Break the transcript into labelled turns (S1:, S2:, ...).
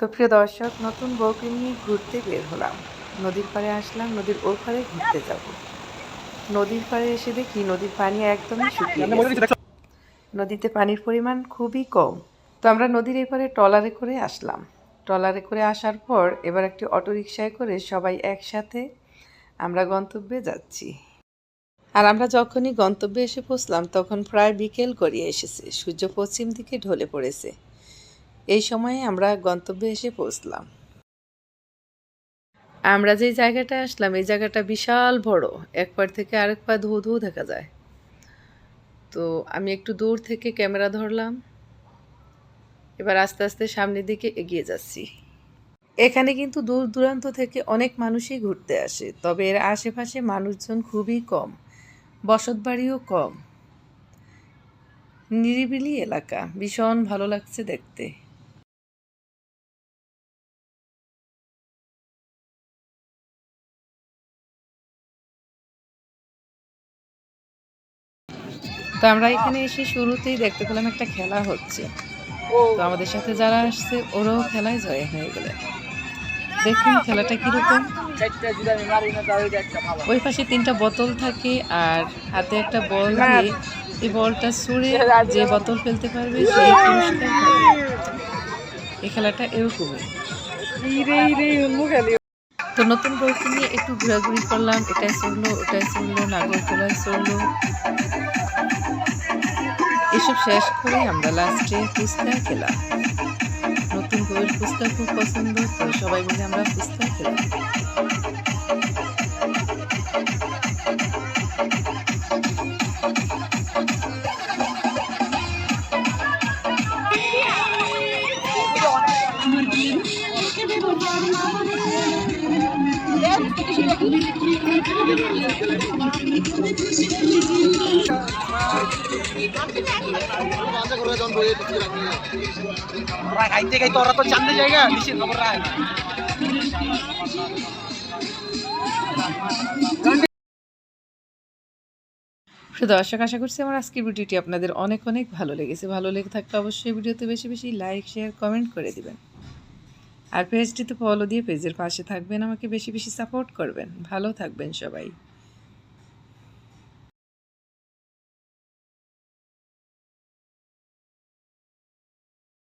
S1: তো প্রিয় দর্শক নতুন বউকে নিয়ে ঘুরতে বের হলাম। নদীর পাড়ে আসলাম নদীর ওর পাড়ে ঘুরতে যাব। নদীর পাড়ে এসে দেখি নদীর পানি একদমই শুকিয়ে নদীতে পানির পরিমাণ খুবই কম। তো আমরা নদীর এপারে ট্রলারে করে আসলাম। ট্রলারে করে আসার পর এবার একটি অটোরিকশায় করে সবাই একসাথে আমরা গন্তব্যে যাচ্ছি। আর আমরা যখনই গন্তব্যে এসে পৌঁছলাম তখন প্রায় বিকেল গড়িয়ে এসেছে। সূর্য পশ্চিম দিকে ঢলে পড়েছে। এই সময়ে আমরা গন্তব্যে এসে পৌঁছলাম। আমরা যে জায়গাটা আসলাম, এই জায়গাটা বিশাল বড়। এক পার থেকে আরেক পা ধু ধু দেখা যায়। তো আমি একটু দূর থেকে ক্যামেরা ধরলাম। এবার আস্তে আস্তে সামনের দিকে এগিয়ে যাচ্ছি। এখানে কিন্তু দূর দূরান্ত থেকে অনেক মানুষই ঘুরতে আসে, তবে এর আশেপাশে মানুষজন খুবই কম। বসতবাড়িও কম। নিরিবিলি এলাকা, ভীষণ ভালো লাগছে দেখতে। তো আমরা এখানে এসে শুরুতেই দেখতে পেলাম একটা খেলা হচ্ছে। তো আমাদের সাথে যারা আসছে ওরাও খেলায় জয় হয়ে গেলেন। দেখুন খেলাটা কীরকম। ওই পাশে তিনটা বোতল থাকে আর হাতে একটা বল দিয়ে এই বলটা ছুঁড়ে যে বোতল ফেলতে পারবে সেই পুরস্কার এই খেলাটা এরকমই। তো নতুন বউকে নিয়ে একটু ঘোরাঘুরি করলাম। এটাই চলল ওটাই চলল নাগরদোলায় চলল এসব শেষ করে আমরা লাস্টে ফুচকা খেলাম। নতুন বউয়ের ফুচকা খুব পছন্দ, তো সবাই মিলে আমরা ফুচকা খেলাম।
S2: ওরা খাইতে খাইতে ওরা তো চান্দে জায়গা
S1: দর্শক আশা করছি আমার আজকের ভিডিওটি আপনাদের অনেক অনেক ভালো লেগেছে। ভালো লেগে থাকলে অবশ্যই ভিডিওতে বেশি বেশি লাইক শেয়ার কমেন্ট করে দিবেন। আর পেজটিতে ফলো দিয়ে পেজের পাশে থাকবেন, আমাকে বেশি বেশি সাপোর্ট করবেন। ভালো থাকবেন সবাই।